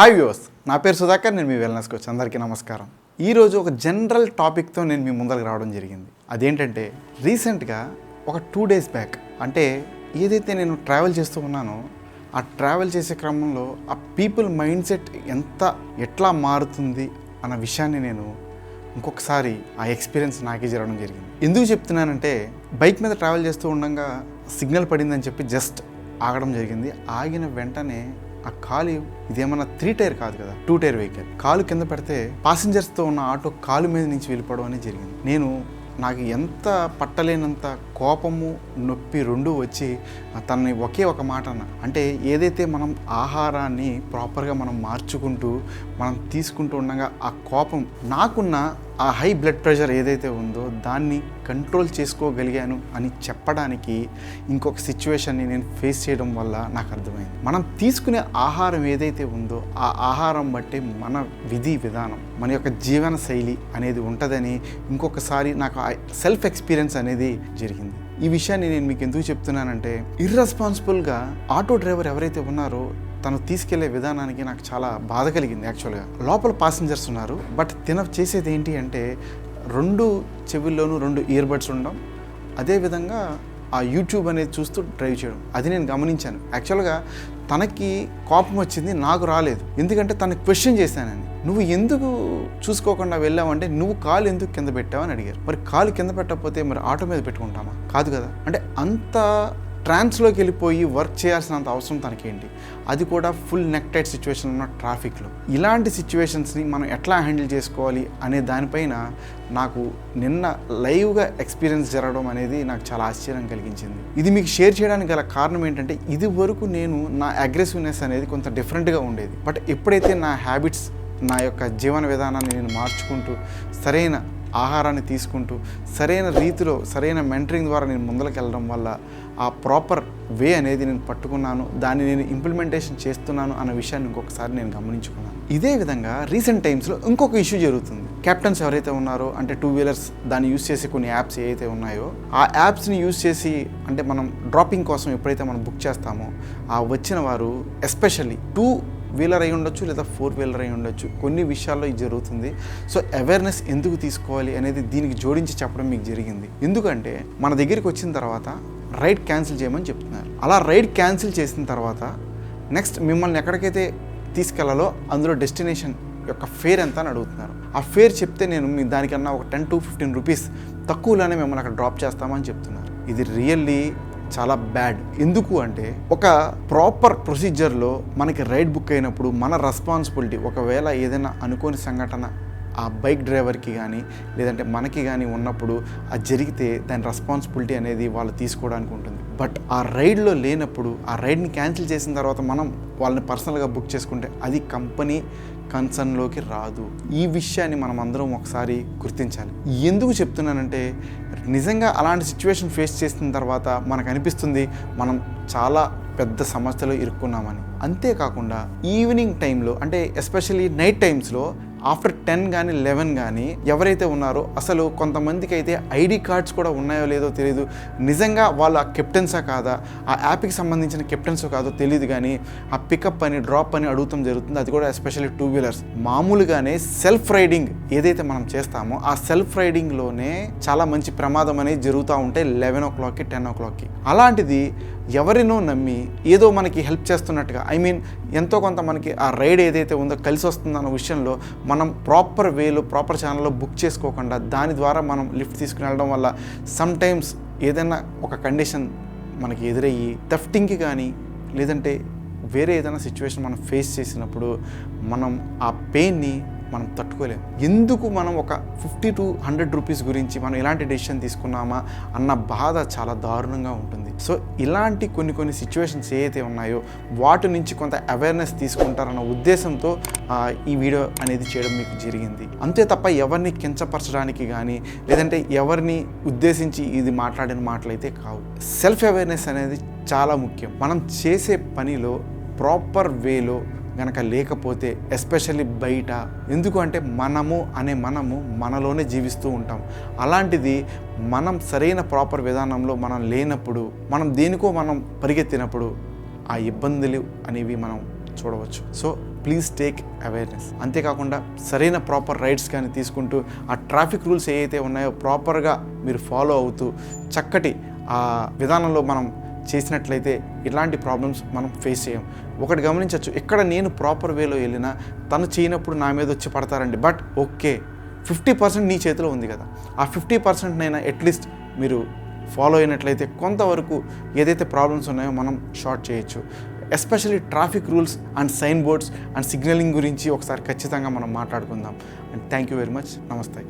Hi viewers నా పేరు సుధాకర్ నేను మీ వెల్నెస్ కోచ్ అందరికీ నమస్కారం. ఈరోజు ఒక జనరల్ టాపిక్తో నేను మీ ముందరకు రావడం జరిగింది. అదేంటంటే రీసెంట్గా ఒక టూ డేస్ బ్యాక్ అంటే ఏదైతే నేను ట్రావెల్ చేస్తూ ఉన్నానో ఆ ట్రావెల్ చేసే క్రమంలో ఆ పీపుల్ మైండ్ సెట్ ఎంత ఎట్లా మారుతుంది అన్న విషయాన్ని నేను ఇంకొకసారి ఆ ఎక్స్పీరియన్స్ నాకే జరగడం జరిగింది. ఎందుకు చెప్తున్నానంటే బైక్ మీద ట్రావెల్ చేస్తూ ఉండగా సిగ్నల్ పడిందని చెప్పి జస్ట్ ఆగడం జరిగింది. ఆగిన వెంటనే ఆ కాలు ఇదేమన్నా త్రీ టైర్ కాదు కదా టూ టైర్ వెహికల్ కాలు కింద పెడితే పాసింజర్స్తో ఉన్న ఆటో కాలు మీద నుంచి వెళ్ళిపోవడం అనేది జరిగింది. నేను నాకు ఎంత పట్టలేనంత కోపము నొప్పి రెండు వచ్చి తనని ఒకే ఒక మాట అన్న. అంటే ఏదైతే మనం ఆహారాన్ని ప్రాపర్గా మనం మార్చుకుంటూ మనం తీసుకుంటూ ఉండగా ఆ కోపం నాకున్న ఆ హై బ్లడ్ ప్రెషర్ ఏదైతే ఉందో దాన్ని కంట్రోల్ చేసుకోగలిగాను అని చెప్పడానికి ఇంకొక సిచ్యువేషన్ని నేను ఫేస్ చేయడం వల్ల నాకు అర్థమైంది. మనం తీసుకునే ఆహారం ఏదైతే ఉందో ఆ ఆహారం బట్టి మన విధి విధానం మన యొక్క జీవన శైలి అనేది ఉంటుందని ఇంకొకసారి నాకు సెల్ఫ్ ఎక్స్పీరియన్స్ అనేది జరిగింది. ఈ విషయాన్ని నేను మీకు ఎందుకు చెప్తున్నానంటే ఇర్రెస్పాన్సిబుల్గా ఆటో డ్రైవర్ ఎవరైతే ఉన్నారో తను తీసుకెళ్ళే విధానానికి నాకు చాలా బాధ కలిగింది యాక్చువల్గా లోపల పాసింజర్స్ ఉన్నారు బట్ తిన చేసేది ఏంటి అంటే రెండు చెవుల్లోనూ రెండు ఇయర్ బడ్స్ ఉండడం అదేవిధంగా ఆ యూట్యూబ్ అనేది చూస్తూ డ్రైవ్ చేయడం. అది నేను గమనించాను. యాక్చువల్గా తనకి కోపం వచ్చింది నాకు రాలేదు. ఎందుకంటే తను క్వశ్చన్ చేశానని. నువ్వు ఎందుకు చూసుకోకుండా వెళ్ళావంటే నువ్వు కాలు ఎందుకు కింద పెట్టావని అడిగారు. మరి కాలు కింద పెట్టకపోతే మరి ఆటో మీద పెట్టుకుంటామా? కాదు కదా. అంటే అంత ట్రాన్స్లోకి వెళ్ళిపోయి వర్క్ చేయాల్సినంత అవసరం తనకేంటి? అది కూడా ఫుల్ నెక్టైడ్ సిచ్యువేషన్ ఉన్న ట్రాఫిక్లో. ఇలాంటి సిచ్యువేషన్స్ని మనం ఎట్లా హ్యాండిల్ చేసుకోవాలి అనే దానిపైన నాకు నిన్న లైవ్గా ఎక్స్పీరియన్స్ జరగడం అనేది నాకు చాలా ఆశ్చర్యం కలిగించింది. ఇది మీకు షేర్ చేయడానికి గల కారణం ఏంటంటే ఇది వరకు నేను నా అగ్రెసివ్నెస్ అనేది కొంత డిఫరెంట్గా ఉండేది. బట్ ఎప్పుడైతే నా హ్యాబిట్స్ నా యొక్క జీవన విధానాన్ని నేను మార్చుకుంటూ సరైన ఆహారాన్ని తీసుకుంటూ సరైన రీతిలో సరైన మెంటరింగ్ ద్వారా నేను ముందరికి వెళ్ళడం వల్ల ఆ ప్రాపర్ వే అనేది నేను పట్టుకున్నాను దాన్ని నేను ఇంప్లిమెంటేషన్ చేస్తున్నాను అన్న విషయాన్ని ఇంకొకసారి నేను గమనించుకున్నాను. ఇదే విధంగా రీసెంట్ టైమ్స్లో ఇంకొక ఇష్యూ జరుగుతుంది. కెప్టెన్స్ ఎవరైతే ఉన్నారో అంటే టూ వీలర్స్ దాన్ని యూస్ చేసే కొన్ని యాప్స్ ఏవైతే ఉన్నాయో ఆ యాప్స్ని యూస్ చేసి అంటే మనం డ్రాపింగ్ కోసం ఎప్పుడైతే మనం బుక్ చేస్తామో ఆ వచ్చిన వారు ఎస్పెషల్లీ టూ వీలర్ అయి ఉండొచ్చు లేదా ఫోర్ వీలర్ అయి ఉండొచ్చు. కొన్ని విషయాల్లో ఇది జరుగుతుంది. సో అవేర్నెస్ ఎందుకు తీసుకోవాలి అనేది దీనికి జోడించి చెప్పడం మీకు జరిగింది. ఎందుకంటే మన దగ్గరికి వచ్చిన తర్వాత రైడ్ క్యాన్సిల్ చేయమని చెప్తున్నారు. అలా రైడ్ క్యాన్సిల్ చేసిన తర్వాత నెక్స్ట్ మిమ్మల్ని ఎక్కడికైతే తీసుకెళ్ళాలో అందులో డెస్టినేషన్ యొక్క ఫేర్ ఎంత అని అడుగుతున్నారు. ఆ ఫేర్ చెప్తే నేను మీ దానికన్నా ఒక టెన్ టు ఫిఫ్టీన్ రూపీస్ తక్కువలోనే మిమ్మల్ని అక్కడ డ్రాప్ చేస్తామని చెప్తున్నారు. ఇది రియల్లీ చాలా బ్యాడ్ ఎందుకు అంటే ఒక ప్రాపర్ ప్రొసీజర్లో మనకి రైడ్ బుక్ అయినప్పుడు మన రెస్పాన్సిబిలిటీ ఒకవేళ ఏదైనా అనుకోని సంఘటన ఆ బైక్ డ్రైవర్కి కానీ లేదంటే మనకి కానీ ఉన్నప్పుడు అది జరిగితే దాని రెస్పాన్సిబిలిటీ అనేది వాళ్ళు తీసుకోవడానికి ఉంటుంది. బట్ ఆ రైడ్లో లేనప్పుడు ఆ రైడ్ని క్యాన్సిల్ చేసిన తర్వాత మనం వాళ్ళని పర్సనల్గా బుక్ చేసుకుంటే అది కంపెనీ కన్సర్న్లోకి రాదు. ఈ విషయాన్ని మనం అందరం ఒకసారి గుర్తించాలి. ఎందుకు చెప్తున్నానంటే నిజంగా అలాంటి సిచ్యువేషన్ ఫేస్ చేసిన తర్వాత మనకు అనిపిస్తుంది మనం చాలా పెద్ద సమస్యలో ఇరుక్కున్నామని. అంతేకాకుండా ఈవినింగ్ టైంలో అంటే ఎస్పెషల్లీ నైట్ టైమ్స్లో ఆఫ్టర్ టెన్ కానీ లెవెన్ కానీ ఎవరైతే ఉన్నారో అసలు కొంతమందికి అయితే ఐడి కార్డ్స్ కూడా ఉన్నాయో లేదో తెలియదు నిజంగా వాళ్ళు ఆ కెప్టెన్సా కాదా? ఆ యాప్కి సంబంధించిన కెప్టెన్స్ కాదో తెలియదు కానీ ఆ పికప్ అని డ్రాప్ అని అడుగుతాం జరుగుతుంది. అది కూడా ఎస్పెషల్లీ టూ వీలర్స్. మామూలుగానే సెల్ఫ్ రైడింగ్ ఏదైతే మనం చేస్తామో ఆ సెల్ఫ్ రైడింగ్లోనే చాలా మంచి ప్రమాదం అనేది జరుగుతూ ఉంటాయి లెవెన్ ఓ క్లాక్కి టెన్ ఓ క్లాక్కి. అలాంటిది ఎవరినో నమ్మి ఏదో మనకి హెల్ప్ చేస్తున్నట్టుగా ఐ మీన్ ఎంతో కొంత మనకి ఆ రైడ్ ఏదైతే ఉందో కలిసి వస్తుందన్న విషయంలో మనం ప్రాపర్ వేలో ప్రాపర్ ఛానల్లో బుక్ చేసుకోకుండా దాని ద్వారా మనం లిఫ్ట్ తీసుకుని వెళ్ళడం వల్ల సమ్ టైమ్స్ ఏదైనా ఒక కండిషన్ మనకి ఎదురయ్యి థెఫ్టింగ్కి కానీ లేదంటే వేరే ఏదైనా సిచ్యువేషన్ మనం ఫేస్ చేసినప్పుడు మనం ఆ పెయిన్ని మనం తట్టుకోలేము ఎందుకు మనం ఒక ఫిఫ్టీ టు హండ్రెడ్ రూపీస్ గురించి మనం ఎలాంటి డెసిషన్ తీసుకున్నామా అన్న బాధ చాలా దారుణంగా ఉంటుంది. సో ఇలాంటి కొన్ని కొన్ని సిచ్యువేషన్స్ ఏవైతే ఉన్నాయో వాటి నుంచి కొంత అవేర్నెస్ తీసుకుంటారన్న ఉద్దేశంతో ఈ వీడియో అనేది చేయడం మీకు జరిగింది. అంతే తప్ప ఎవరిని కించపరచడానికి కానీ లేదంటే ఎవరిని ఉద్దేశించి ఇది మాట్లాడిన మాటలైతే కావు. సెల్ఫ్ అవేర్నెస్ అనేది చాలా ముఖ్యం. మనం చేసే పనిలో ప్రాపర్ వేలో గనక లేకపోతే ఎస్పెషల్లీ బయట ఎందుకు అంటే మనము అనే మనము మనలోనే జీవిస్తూ ఉంటాం. అలాంటిది మనం సరైన ప్రాపర్ విధానంలో మనం లేనప్పుడు మనం దేనికో మనం పరిగెత్తినప్పుడు ఆ ఇబ్బందులు అనేవి మనం చూడవచ్చు. సో ప్లీజ్ టేక్ అవేర్నెస్ అంతేకాకుండా సరైన ప్రాపర్ రైడ్స్ కానీ తీసుకుంటూ ఆ ట్రాఫిక్ రూల్స్ ఏవైతే ఉన్నాయో ప్రాపర్గా మీరు ఫాలో అవుతూ చక్కటి ఆ విధానంలో మనం చేసినట్లయితే ఇలాంటి ప్రాబ్లమ్స్ మనం ఫేస్ చేయం ఒకటి గమనించవచ్చు. ఇక్కడ నేను ప్రాపర్ వేలో వెళ్ళినా తను చేయనప్పుడు నా మీద వచ్చి పడతారండి. బట్ ఓకే ఫిఫ్టీ పర్సెంట్ నీ చేతిలో ఉంది కదా. ఆ ఫిఫ్టీ పర్సెంట్నైనా అట్లీస్ట్ మీరు ఫాలో అయినట్లయితే కొంతవరకు ఏదైతే ప్రాబ్లమ్స్ ఉన్నాయో మనం షార్ట్ చేయొచ్చు. Especially traffic rules and sign boards and signalling గురించి ఒకసారి ఖచ్చితంగా మనం మాట్లాడుకుందాం. And thank you very much నమస్తే